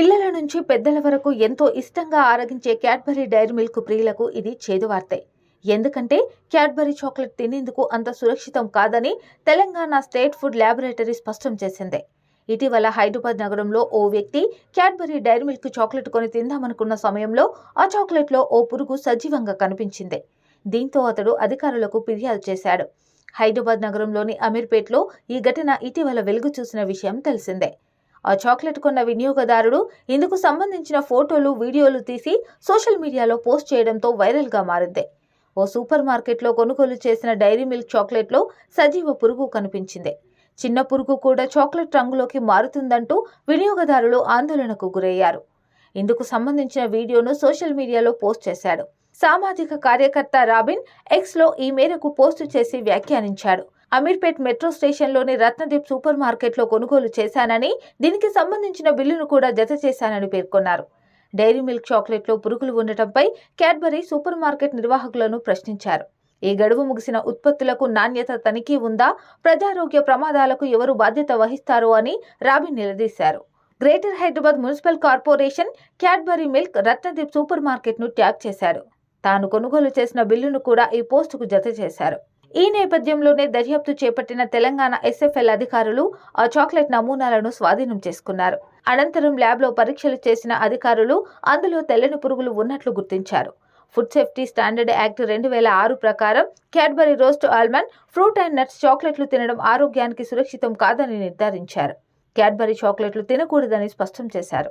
పిల్లల నుంచి పెద్దల వరకు ఎంతో ఇష్టంగా ఆరగించే క్యాడ్బరీ డైరీ మిల్క్ ప్రియులకు ఇది చేదు వార్తే. ఎందుకంటే క్యాడ్బరీ చాక్లెట్ తినేందుకు అంత సురక్షితం కాదని తెలంగాణ స్టేట్ ఫుడ్ ల్యాబొరేటరీ స్పష్టం చేసింది. ఇటీవల హైదరాబాద్ నగరంలో ఓ వ్యక్తి క్యాడ్బరీ డైరీ మిల్క్ చాక్లెట్ కొని తిందామనుకున్న సమయంలో ఆ చాక్లెట్లో ఓ పురుగు సజీవంగా కనిపించింది. దీంతో అతడు అధికారులకు ఫిర్యాదు చేశాడు. హైదరాబాద్ నగరంలోని అమీర్పేట్లో ఈ ఘటన ఇటీవల వెలుగు చూసిన విషయం తెలిసిందే. ఆ చాక్లెట్ కొన్న వినియోగదారుడు ఇందుకు సంబంధించిన ఫోటోలు వీడియోలు తీసి సోషల్ మీడియాలో పోస్ట్ చేయడంతో వైరల్గా మారింది. ఓ సూపర్ మార్కెట్లో కొనుగోలు చేసిన డైరీ మిల్క్ చాక్లెట్లో సజీవ పురుగు కనిపించింది. చిన్న పురుగు కూడా చాక్లెట్ రంగులోకి మారుతుందంటూ వినియోగదారులు ఆందోళనకు గురయ్యారు. ఇందుకు సంబంధించిన వీడియోను సోషల్ మీడియాలో పోస్ట్ చేశాడు. సామాజిక కార్యకర్త రాబిన్ ఎక్స్లో ఈ మేరకు పోస్టు చేసి వ్యాఖ్యానించాడు. అమీర్పేట్ మెట్రో స్టేషన్లోని రత్నదీప్ సూపర్ మార్కెట్లో కొనుగోలు చేశానని దీనికి సంబంధించిన బిల్లును కూడా జత చేశానని పేర్కొన్నారు. డైరీ మిల్క్ చాక్లెట్లో పురుగులు ఉండటంపై క్యాడ్బరీ సూపర్ మార్కెట్ నిర్వాహకులను ప్రశ్నించారు. ఈ గడువు ముగిసిన ఉత్పత్తులకు నాణ్యత తనిఖీ ఉందా ప్రజారోగ్య ప్రమాదాలకు ఎవరు బాధ్యత వహిస్తారు అని రాబి నిలదీశారు. Greater Hyderabad municipal corporation Cadbury milk Ratnadeep super మార్కెట్ను ట్యాగ్ చేశాడు తాను కొనుగోలు చేసిన బిల్లును కూడా ఈ పోస్టుకు జత చేశారు. ఈ నేపథ్యంలోనే దర్యాప్తు చేపట్టిన తెలంగాణ ఎస్ఎఫ్ఎల్ అధికారులు ఆ చాక్లెట్ నమూనాలను స్వాధీనం చేసుకున్నారు. అనంతరం ల్యాబ్లో పరీక్షలు చేసిన అధికారులు అందులో తెల్లని పురుగులు ఉన్నట్లు గుర్తించారు. ఫుడ్ సేఫ్టీ స్టాండర్డ్ యాక్ట్ రెండు వేల ఆరు ప్రకారం Cadbury roast almond fruit and nuts చాక్లెట్లు తినడం ఆరోగ్యానికి సురక్షితం కాదని నిర్ధారించారు. క్యాడ్బరీ చాక్లెట్లు తినకూడదని స్పష్టం చేశారు.